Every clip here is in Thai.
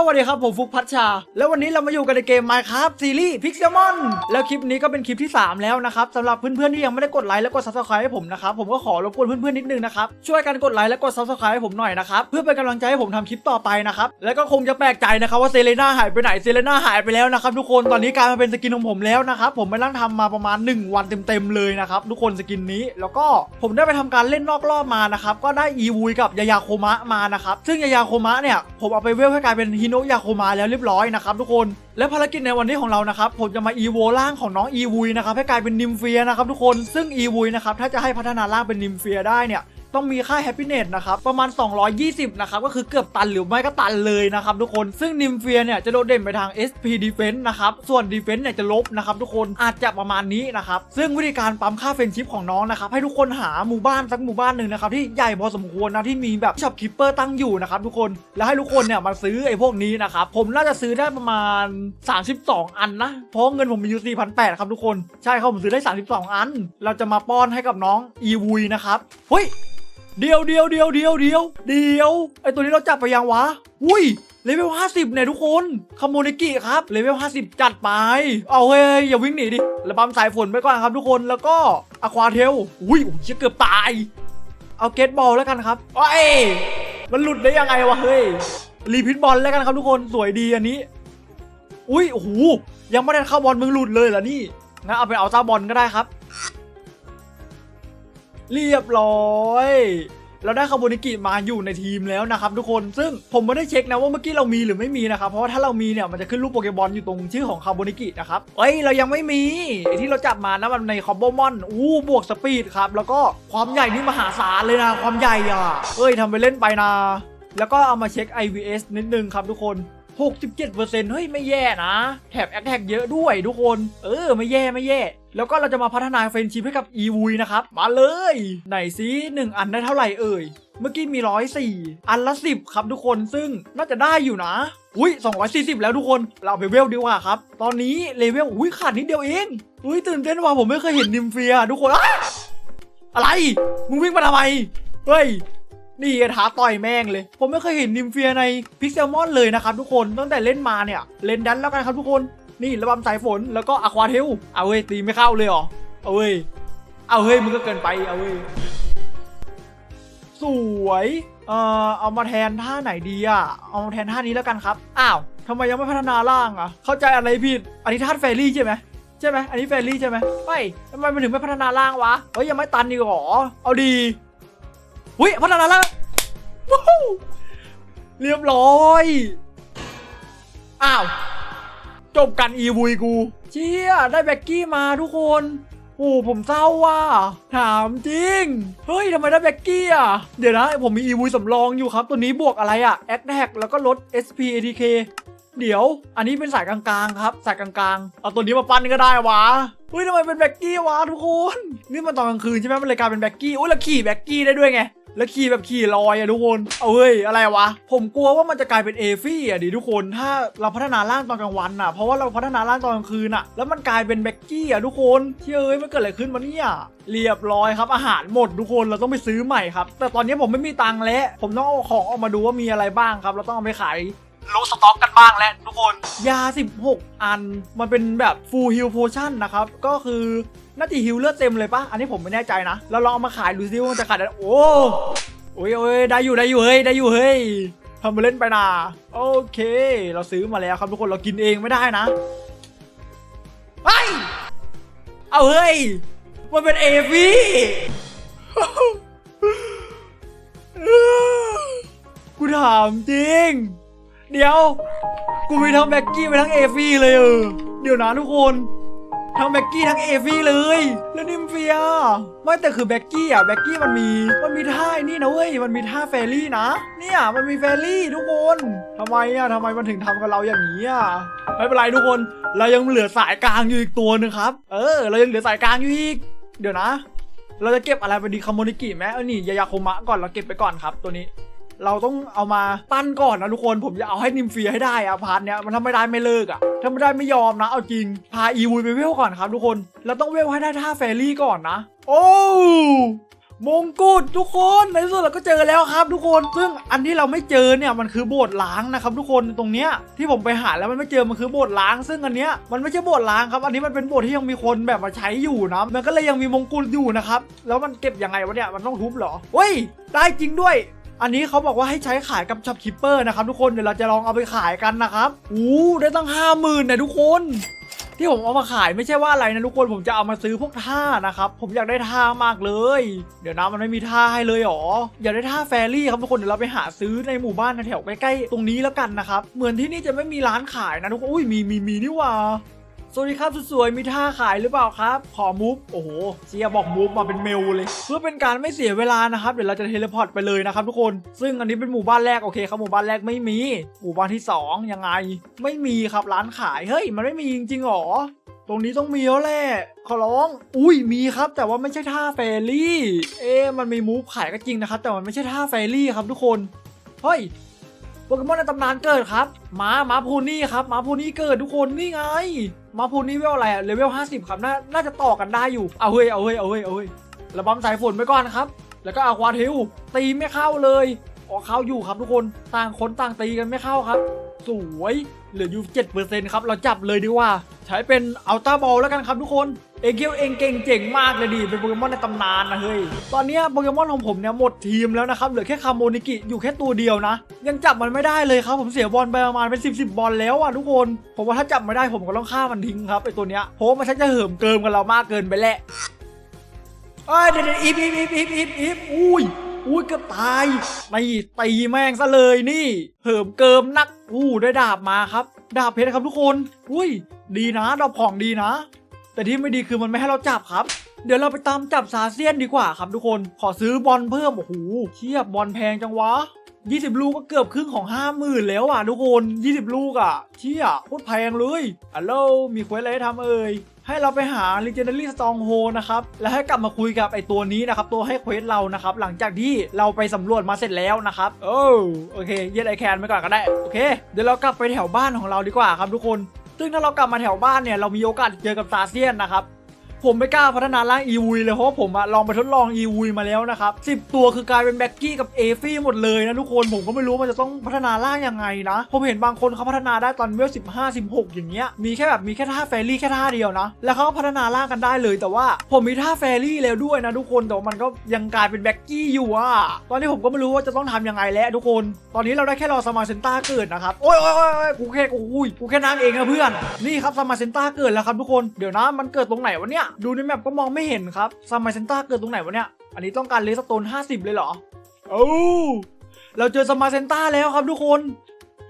สวัสดีครับ ผมฟุกพัชชา แล้ววันนี้เรามาอยู่กันในเกม Minecraft ซีรีส์ Pixelmon แล้วคลิปนี้ก็เป็นคลิปที่ 3 แล้วนะครับสำหรับเพื่อนๆที่ยังไม่ได้กดไลค์และกด Subscribe ให้ผมนะครับ ผมก็ขอรบกวนเพื่อนๆนิดนึงนะครับ ช่วยกันกดไลค์และกด Subscribe ให้ผมหน่อยนะครับ เพื่อเป็นกำลังใจให้ผมทำคลิปต่อไปนะครับ แล้วก็คงจะแปลกใจนะครับว่าเซเลน่าหายไปไหนเซเลน่าหายไปแล้วนะครับทุกคนตอนนี้กลายมาเป็นสกินของผมแล้วนะครับผมไปนั่งทำมาประมาณ 1 วันเต็มๆเลยนะครับทุกคนสกินนี้ แล้วก็ผมได้ไปทำการเล่นนอกรอบมานะครับก็ได้อีวูกับยายาโคมะมานะครับซึ่งยายาโคมะเนี่ยผมเอาไปเวลให้กลายเป็นฮิโนยาโคมาแล้วเรียบร้อยนะครับทุกคน และภารกิจในวันนี้ของเรานะครับผมจะมาอีโวร่างของน้องอีวุยนะครับให้กลายเป็นนิมเฟียนะครับทุกคนซึ่งอีวุยนะครับถ้าจะให้พัฒนาร่างเป็นนิมเฟียได้เนี่ย ต้องมีค่า happiness นะครับประมาณ 220 นะครับก็คือเกือบตันหรือไม่ก็ตันเลยนะครับทุกคนซึ่งนิมเฟียเนี่ยจะโดดเด่นไปทาง SP defense นะครับส่วน defense เนี่ยจะลบนะครับทุกคนอาจจะประมาณนี้นะครับซึ่งวิธีการปั๊มค่าเฟรนชิพของน้องนะครับให้ทุกคนหาหมู่บ้านสักหมู่บ้านหนึ่งนะครับที่ใหญ่พอสมควรนะที่มีแบบช็อปคิปเปอร์ตั้งอยู่นะครับทุกคนแล้วให้ทุกคนเนี่ยมาซื้อไอ้พวกนี้นะครับผมน่าจะซื้อได้ประมาณ 32 อันนะเพราะเงินผมมีอยู่4,800ครับทุกคนใช่ครับผมซื้อได้ 32 อัน เราจะมาป้อนให้กับน้องอีวุยนะครับเฮ้ย เดียวเดียวเดียวเดียวเดียวเดียวไอตัวนี้เราจับไปยังวะอุ้ยเลเวล50 เนี่ยทุกคนคาโมนิกิครับ เลเวล50 จัดไป เอาเฮ้ย อย่าวิ่งหนีดิระบำสายฝนไปก่อนครับทุกคน แล้วก็อะควาเทล อุ้ยจะเกือบตาย เอาเกตบอลแล้วกันครับโอ้ยมันหลุดได้ยังไงวะ เฮ้ย รีพิทบอลแล้วกันครับทุกคน สวยดีอันนี้ อุ้ย โอ้โห ยังไม่ได้เข้าบอลมึงหลุดเลยเหรอนี่ งั้นเอาไปเอาเจ้าบอลก็ได้ครับ เรียบร้อยเราได้คาโบนิกิมาอยู่ในทีมแล้วนะครับทุกคนซึ่งผมไม่ได้เช็คนะว่าเมื่อกี้เรามีหรือไม่มีนะครับเพราะว่าถ้าเรามีเนี่ยมันจะขึ้นรูปโปเกมอนอยู่ตรงชื่อของคาโบนิกินะครับเอ้ยเรายังไม่มีที่เราจับมานะมันในคอมโบมอนอู้บวกสปีดครับแล้วก็ความใหญ่นี่มหาศาลเลยนะความใหญ่อะเอ้ยทำไปเล่นไปนะแล้วก็เอามาเช็ค IVS นิดนึงครับทุกคน 67%เฮ้ยไม่แย่นะ แถบแอคแท็กเยอะด้วยทุกคน เออ ไม่แย่ไม่แย่ แล้วก็เราจะมาพัฒนาเฟรนชิพให้กับอีวุยนะครับ มาเลย ไหนซิหนึ่งอันได้เท่าไหร่เอ่ยเมื่อกี้มีร้อยสี่อันละสิบครับทุกคนซึ่งน่าจะได้อยู่นะ อุ้ย240 แล้วทุกคน เราไปเวลดีกว่าครับ ตอนนี้เลเวลอุ้ยขาดนิดเดียวเอง อุ้ยตื่นเต้นว่ะผมไม่เคยเห็นนิมเฟียทุกคนอ้าอะไร มึงวิ่งมาทำไม เฮ้ย นี่ท้าต่อยแม่งเลย ผมไม่เคยเห็นนิมเฟียในพิกเซลมอนเลยนะครับทุกคน ตั้งแต่เล่นมาเนี่ย เล่นดันแล้วกันครับทุกคน นี่ระบำสายฝนแล้วก็อะควาเทล เอาเว้ยตีไม่เข้าเลยเหรอ เอาเว้ย เอาเฮ้ยมึงก็เกินไปเอาเว้ย สวย เอ่อเอามาแทนท่าไหนดีอะเอามาแทนท่านี้แล้วกันครับ อ้าวทำไมยังไม่พัฒนาร่างอะเข้าใจอะไรผิด อันนี้ท่าแฟรี่ใช่ไหมใช่ไหมอันนี้แฟรี่ใช่ไหมไม่ทำไมมันถึงไม่พัฒนาร่างวะ เฮ้ยยังไม่ตันอีกหรอ เอาดี อุ้ยพัฒนาแล้ววู้ฮู้เรียบร้อย อ้าว จบกันอีวุยกู เชี่ย ได้แบ็กกี้มาทุกคน โอ้ผมเศร้าว่ะ ถามจริง เฮ้ยทำไมได้แบ็กกี้อะ เดี๋ยวนะ ผมมีอีวุยสำรองอยู่ครับ ตัวนี้บวกอะไรอะ แอคแท็กแล้วก็ลด SP ATK เดี๋ยว อันนี้เป็นสายกลางๆครับ สายกลางๆ เอาตัวนี้มาปั้นก็ได้วะเฮ้ยทำไมเป็นแบ็กกี้วะทุกคน นี่มันตอนกลางคืนใช่ไหมมันเลยกลายเป็นแบ็กกี้ โอ้ยแล้วขี่แบ็กกี้ได้ด้วยไง แล้วขี่แบบขี่ลอยอะทุกคน เอาเฮ้ยอะไรวะ ผมกลัวว่ามันจะกลายเป็นเอฟี่อะดิทุกคน ถ้าเราพัฒนาร่างตอนกลางวันอะเพราะว่าเราพัฒนาร่างตอนกลางคืนอะแล้วมันกลายเป็นแบ็กกี้อะทุกคนเชื่อเอ้ยมันเกิดอะไรขึ้นมาเนี่ยเรียบร้อยครับ อาหารหมดทุกคนเราต้องไปซื้อใหม่ครับ แต่ตอนนี้ผมไม่มีตังค์แล้ว ผมต้องเอาของออกมาดูว่ามีอะไรบ้างครับ เราต้องเอาไปขาย โลสต็อกกันบ้างแล้วทุกคน ยา 16 อัน มันเป็นแบบ full heal potion นะครับ ก็คือน่าจะฮิลเลือดเต็มเลยปะอันนี้ผมไม่แน่ใจนะเราลองเอามาขายดูซิว่ามันจะขายได้โอ้โอ้ยโอ้ยได้อยู่ได้อยู่เฮ้ยได้อยู่เฮ้ยทำมาเล่นไปนะโอเค เราซื้อมาแล้วครับทุกคนเรากินเองไม่ได้นะเฮ้ยเอาเฮ้ย มันเป็นเอฟี่กูถามจริง เดี๋ยว กูมีทั้งแบ็กกี้ไปทั้งเอฟี่เลยเออ เดี๋ยวนะทุกคน ทั้งแบ็กกี้ทั้งเอฟี่เลย แล้วนิมเฟีย ไม่แต่คือแบ็กกี้อะแบ็กกี้มันมี มันมีท่านี่นะเว้ย มันมีท่าแฟรี่นะ เนี่ยมันมีแฟรี่ทุกคนทำไมอะทำไมมันถึงทำกับเราอย่างนี้อะ ไม่เป็นไรทุกคน เรายังเหลือสายกลางอยู่อีกตัวนึงครับ เออ เรายังเหลือสายกลางอยู่อีก เดี๋ยวนะ เราจะเก็บอะไรไปดีคาโมนิกิไหมเออนี่ยายาโคมะก่อน เราเก็บไปก่อนครับตัวนี้ เราต้องเอามาปั้นก่อนนะทุกคนผมจะเอาให้นิมเฟียให้ได้อะพาร์ทเนี้ยมันทำไม่ได้ไม่เลิกอะถ้าไม่ได้ไม่ยอมนะ เอาจริงพาอีวุยไปเวลก่อนครับทุกคนเราต้องเวลให้ได้ท่าแฟรี่ก่อนนะ โอ้มงกุฎทุกคนในที่สุดเราก็เจอแล้วครับ ทุกคนซึ่งอันที่เราไม่เจอเนี่ยมันคือโบสถ์ล้างนะครับ ทุกคนตรงเนี้ยที่ผมไปหาแล้วมันไม่เจอมันคือโบสถ์ล้าง ซึ่งอันเนี้ยมันไม่ใช่โบสถ์ล้างครับ อันนี้มันเป็นโบสถ์ที่ยังมีคนแบบมาใช้อยู่นะมันก็เลยยังมีมงกุฎอยู่นะครับแล้วมันเก็บยังไงวะเนี่ยมันต้องทุบเหรอเฮ้ยได้จริงด้วย อันนี้เขาบอกว่าให้ใช้ขายกับช็อปคิปเปอร์นะครับทุกคนเดี๋ยวเราจะลองเอาไปขายกันนะครับอู้ได้ตั้งห้าหมื่นนะทุกคน ที่ผมเอามาขายไม่ใช่ว่าอะไรนะทุกคนผมจะเอามาซื้อพวกท่านะครับผมอยากได้ท่ามากเลย เดี๋ยวนะมันไม่มีท่าให้เลยหรออยากได้ท่าแฟรี่ครับทุกคนเดี๋ยวเราไปหาซื้อในหมู่บ้านแถวใกล้ๆตรงนี้แล้วกันนะครับเหมือนที่นี่จะไม่มีร้านขายนะทุกคนอุ้ยมีมีมีนี่ว่า สวัสดีครับสวยๆมีท่าขายหรือเปล่าครับ ขอมูฟโอ้โหเชียบอกมูฟมาเป็นเมลเลย เพื่อเป็นการไม่เสียเวลานะครับ เดี๋ยวเราจะเทเลพอร์ตไปเลยนะครับทุกคน ซึ่งอันนี้เป็นหมู่บ้านแรกโอเคครับหมู่บ้านแรกไม่มี หมู่บ้านที่สองยังไง ไม่มีครับร้านขายเฮ้ยมันไม่มีจริงๆหรอตรงนี้ต้องมีแล้วแหละขอร้อง อุ้ยมีครับ แต่ว่าไม่ใช่ท่าแฟรี่ เอ๊มันมีมูฟขายก็จริงนะครับ แต่มันไม่ใช่ท่าแฟรี่ครับทุกคนเฮ้ยโปเกมอนในตำนานเกิดครับหมาหมาพูนี่ครับหมาพูนี่เกิดทุกคนนี่ไง มาพูนี่เวลอะไรอะเลเวลห้าสิบครับน่าน่าจะต่อกันได้อยู่เอาเฮ้ยเอาเฮ้ยเอาเฮ้ยเอาเฮ้ยระบำสายฝนไปก่อนครับ แล้วก็อาควาเทลตีไม่เข้าเลยออกเข้าอยู่ครับทุกคนต่างคนต่างตีกันไม่เข้าครับ สวยเหลืออยู่7%ครับเราจับเลยดีกว่า ใช้เป็นอัลต้าบอลแล้วกันครับทุกคนเอเกียวเองเก่งเจ๋งมากเลยดิเป็นโปเกมอนในตำนานนะเฮ้ยตอนนี้โปเกมอนของผมเนี่ยหมดทีมแล้วนะครับเหลือแค่คาโมนิกิอยู่แค่ตัวเดียวนะ ยังจับมันไม่ได้เลยครับผมเสียบอลไปประมาณเป็น10 10บอลแล้วอะทุกคน ผมว่าถ้าจับไม่ได้ผมก็ต้องฆ่ามันทิ้งครับไอตัวเนี้ยเพราะว่มันชักจะเหิมเกิมกับเรามากเกินไปแหละเอ้ยเดี๋ยวเดี๋ยวอีฟอีฟอีฟอีฟอีฟอีฟอุ้ยอุ้ยเกือบตายไม่ตีแม่งซะเลยนี่ เหิมเกิมนักอู้ได้ดาบมาครับ ดาบเพชรครับทุกคน อุ้ย ดีนะดาบของดีนะ แต่ที่ไม่ดีคือมันไม่ให้เราจับครับ เดี๋ยวเราไปตามจับซาเซียนดีกว่าครับทุกคน ขอซื้อบอลเพิ่มโอ้โหเทียบบอลแพงจังวะ 20 ลูกก็เกือบครึ่งของ 50,000 แล้วอะทุกคน 20 ลูกอะเชี่ยโคตรแพงเลยอัลโหลมีเควสอะไรให้ทำเอ่ยให้เราไปหา Legendary Stronghold นะครับ แล้วให้กลับมาคุยกับไอตัวนี้นะครับ ตัวให้เควสเรานะครับ หลังจากที่เราไปสำรวจมาเสร็จแล้วนะครับ โอ้โอเค เย็ดไอแคนไปก่อนก็ได้ โอเค เดี๋ยวเรากลับไปแถวบ้านของเราดีกว่าครับทุกคน ซึ่งถ้าเรากลับมาแถวบ้านเนี่ยเรามีโอกาสเจอกับซาเซียนนะครับ ผมไม่กล้าพัฒนาร่างอีวุยเลยเพราะว่าผมอะลองไปทดลองอีวุยมาแล้วนะครับ10ตัวคือกลายเป็นแบ็กกี้กับเอฟี่หมดเลยนะทุกคนผมก็ไม่รู้มันจะต้องพัฒนาร่างยังไงนะผมเห็นบางคนเขาพัฒนาได้ตอนเวล15 16อย่างเงี้ยมีแค่แบบมีแค่ท่าแฟรี่แค่ท่าเดียวนะ แล้วเขาก็พัฒนาร่างกันได้เลย แต่ว่าผมมีท่าแฟรี่แล้วด้วยนะทุกคนแต่ว่ามันก็ยังกลายเป็นแบ็กกี้อยู่อะตอนนี้ผมก็ไม่รู้ว่าจะต้องทำยังไงแล้วทุกคน ตอนนี้เราได้แค่รอสมาเซนต้าเกิดนะครับโอ้ยโอ้ยโอ้ยโอ้ยกูแค่กูอุ้ยกูแค่นั่งเองนะเพื่อนนี่ครับสมาเซนต้าเกิดแล้วครับทุกคนเดี๋ยวนะมันเกิดตรงไหนวะเนี่ยดูในแมปก็มองไม่เห็นครับสมาเซนต้าเกิดตรงไหนวะเนี่ย อันนี้ต้องการเลสโตน 50 เลยเหรอโอ้เราเจอสมาเซนต้าแล้วครับทุกคน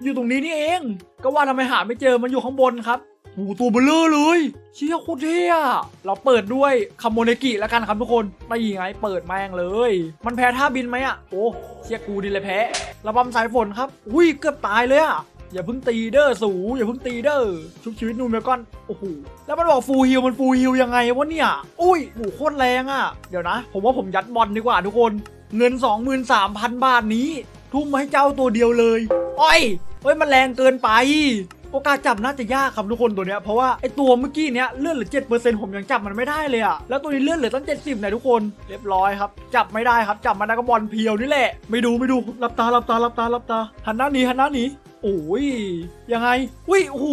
อยู่ตรงนี้นี่เอง ก็ว่าทำไมหาไม่เจอ มันอยู่ข้างบนครับโอ้ตัวเบลเลอร์เลย เชี่ยโคตรเท่อะเราเปิดด้วยคาโมเนกิแล้วกันครับทุกคนไม่ยังไงเปิดแม่งเลย มันแพ้ท่าบินไหมอะโอ้เชี่ยกูดีเลยแพ้ระบำสายฝนครับ อุ้ยเกือบตายเลยอะ อย่าเพิ่งตีเด้อสูอย่าเพิ่งตีเด้อชุบชีวิตนูเมลกอนโอ้โหแล้วมันบอกฟูลฮิลมันฟูลฮิลยังไงวะเนี่ย อุ้ยโอ้โหโคตรแรงอะเดี๋ยวนะ ผมว่าผมยัดบอลดีกว่าทุกคนเงิน 23,000 บาทนี้ ทุ่มมาให้เจ้าตัวเดียวเลยอ้อยเฮ้ยมันแรงเกินไปโอกาสจับน่าจะยากครับทุกคนตัวเนี้ยเพราะว่าไอตัวเมื่อกี้เนี้ยเลื่อนเหลือ7%ผมยังจับมันไม่ได้เลยอะแล้วตัวนี้เลื่อนเหลือตั้ง70นทุกคนเรียบร้อยครับ จับไม่ได้ครับจับมาได้ก็บอลเพียวนี่แหละ ไม่ดูไม่ดูหลับตาหลับตาหลับตาหลับตาหันหน้าหนีหันหน้าหนี โอ้ยยังไงอุ้ยโอ้โห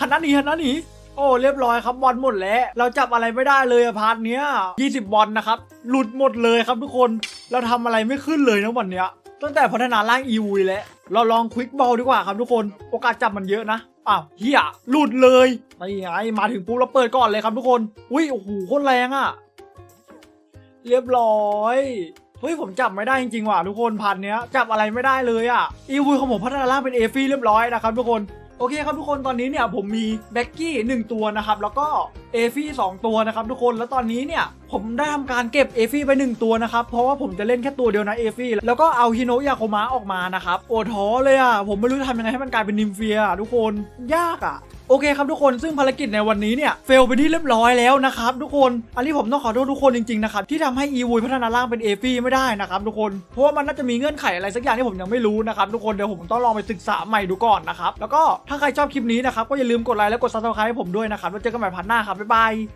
หันหน้าหนีหันหน้าหนีโอ้เรียบร้อยครับบอลหมดแล้ว เราจับอะไรไม่ได้เลยอพาร์ทเนี้ย20 บอลนะครับ หลุดหมดเลยครับทุกคนเราทำอะไรไม่ขึ้นเลยนะวันเนี้ย ตั้งแต่พัฒนาร่างอีวุยแล้วเราลองควิกบอลดีกว่าครับทุกคนโอกาสจับมันเยอะนะอ้าวเฮียหลุดเลยนี่ไงมาถึงปุ๊บเราเปิดก่อนเลยครับทุกคนอุ้ยโอ้โหโคตรแรงอะ เรียบร้อย เฮ้ยผมจับไม่ได้จริงๆว่ะทุกคนพันเนี้ยจับอะไรไม่ได้เลยอะอีวูของผมพัฒนาร่างเป็นเอฟี่เรียบร้อยนะครับทุกคนโอเคครับทุกคนตอนนี้เนี่ยผมมีแบ็กกี้1ตัวนะครับแล้วก็เอฟี่2ตัวนะครับทุกคนแล้วตอนนี้เนี่ย ผมได้ทำการเก็บเอฟี่ไป1ตัวนะครับ เพราะว่าผมจะเล่นแค่ตัวเดียวนะเอฟี่แล้วก็เอาฮิโนะยาโคมะออกมานะครับ โอ้ท้อเลยอะ ผมไม่รู้จะทำยังไงให้มันกลายเป็นนิมเฟียอะทุกคนยากอะโอเคครับทุกคนซึ่งภารกิจในวันนี้เนี่ยเฟลไปที่เรียบร้อยแล้วนะครับทุกคนอันนี้ผมต้องขอโทษทุกคนจริงๆนะครับที่ทำให้อีวูพัฒนาร่างเป็นเอฟี่ไม่ได้นะครับทุกคนเพราะว่ามันน่าจะมีเงื่อนไขอะไรสักอย่างที่ผมยังไม่รู้นะครับทุกคนเดี๋ยวผมต้องลองไปศึกษาใหม่ดูก่อนนะครับแล้วก็ถ้าใครชอบคลิปนี้นะครับก็อย่าลืมกดไลค์และกดซับสไครต์ให้ผมด้วยนะครับแล้วเจอกันใหม่พันหน้าครับบ๊ายบาย